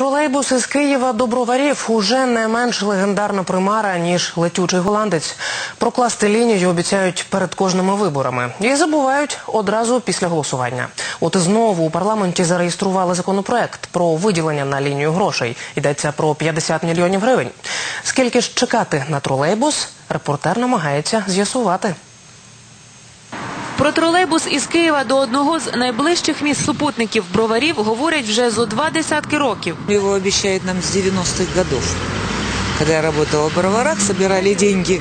Тролейбус із Києва до Броварів уже не менш легендарна примара, ніж летючий голландець. Прокласти лінію обіцяють перед кожними виборами. І забувають одразу після голосування. От знову у парламенті зареєстрували законопроект про виділення на лінію грошей. Йдеться про 50 мільйонів гривень. Скільки ж чекати на тролейбус, репортер намагається з'ясувати. Про тролейбус із Києва до одного з найближчих міст супутників броварів говорять вже зо два десятки років. Его обещают нам с 90-х годов. Когда я работала в Броварах, собирали деньги.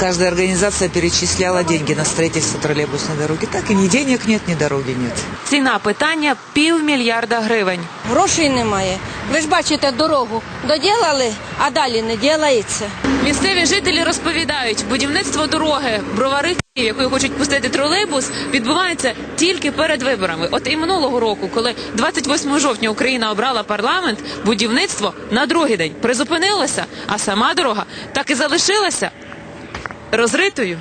Каждая организация перечисляла деньги на строительство троллейбусной дороги. Так и ни денег нет, ни дороги нет. Ціна питання півмільярда гривень. Грошей немає. Ви ж бачите, дорогу доділали, а далі не ділається. Місцеві жителі розповідають, будівництво дороги бровари якою хочуть пустити тролейбус, відбувається тільки перед виборами. От і минулого року, коли 28 жовтня Україна обрала парламент, будівництво на другий день призупинилося, а сама дорога так і залишилася розритою.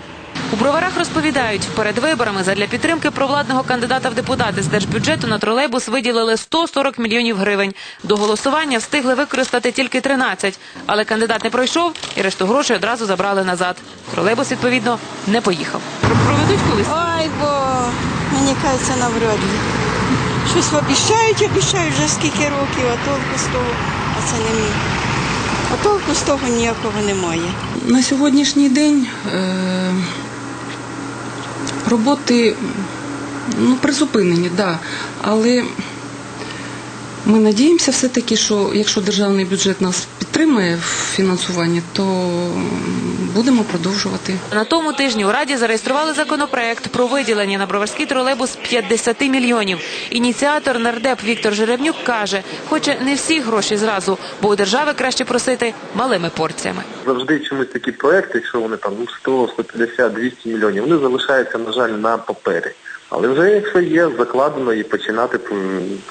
У броварах розповідають, перед виборами задля підтримки провладного кандидата в депутати з держбюджету на тролейбус виділили 140 мільйонів гривень. До голосування встигли використати тільки 13, але кандидат не пройшов і решту грошей одразу забрали назад. Тролейбус, відповідно, не поїхав. Проведуть колись? Ой, бо мені кажеться навряд ли. Щось обіщають, обіщають вже скільки років, а толку з того, а це не мій. А толку з того ніякого немає. На сьогоднішній день е, роботи ну, призупинені, да. але ми надіємося все-таки, що якщо державний бюджет нас підтримує в фінансуванні, то будемо продовжувати. На тому тижні у Раді зареєстрували законопроект про виділення на броварський тролейбус 50 мільйонів. Ініціатор нардеп Віктор Жеребнюк каже, хоче не всі гроші зразу, бо у держави краще просити малими порціями. завжди чомусь такі проекти, якщо вони там ну, 100, 150, 200 мільйонів, вони залишаються, на жаль, на папері. Але вже якщо є закладено і починати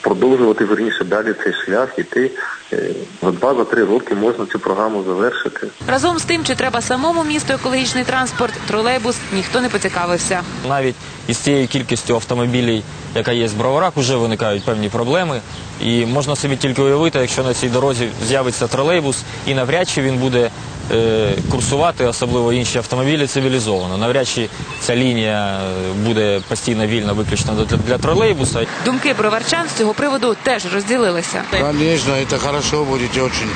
продовжувати верніше далі цей шлях, іти е, за два, за три роки можна цю програму завершити. Разом з тим, чи треба самому місту екологічний транспорт, тролейбус ніхто не поцікавився. Навіть із тією кількістю автомобілів, яка є в Броварах, вже виникають певні проблеми. І можна собі тільки уявити, якщо на цій дорозі з'явиться тролейбус, і навряд чи він буде курсувати, особливо інші автомобілі, цивілізовано. Навряд чи ця лінія е, буде постійно вільна виключно для, для тролейбуса. Думки про варчан з цього приводу теж розділилися. Звісно, це добре буде очень.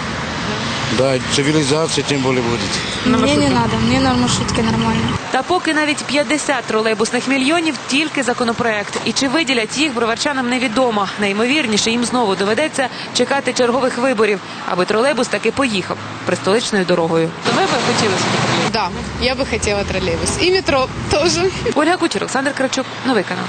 Да, цивилизация тем более будет. Мне не надо, мне на маршрутке нормально. Та поки навіть 50 тролейбусних мільйонів тільки законопроект. І чи виділять їх броварчанам невідомо. Найімовірніше їм знову доведеться чекати чергових виборів, аби тролейбус таки поїхав пристоличною дорогою. То ви би хотіли собі тролейбус? Да, я бы хотела троллейбус. И метро тоже. Ольга Кучер, Олександр Кравчук, новий канал.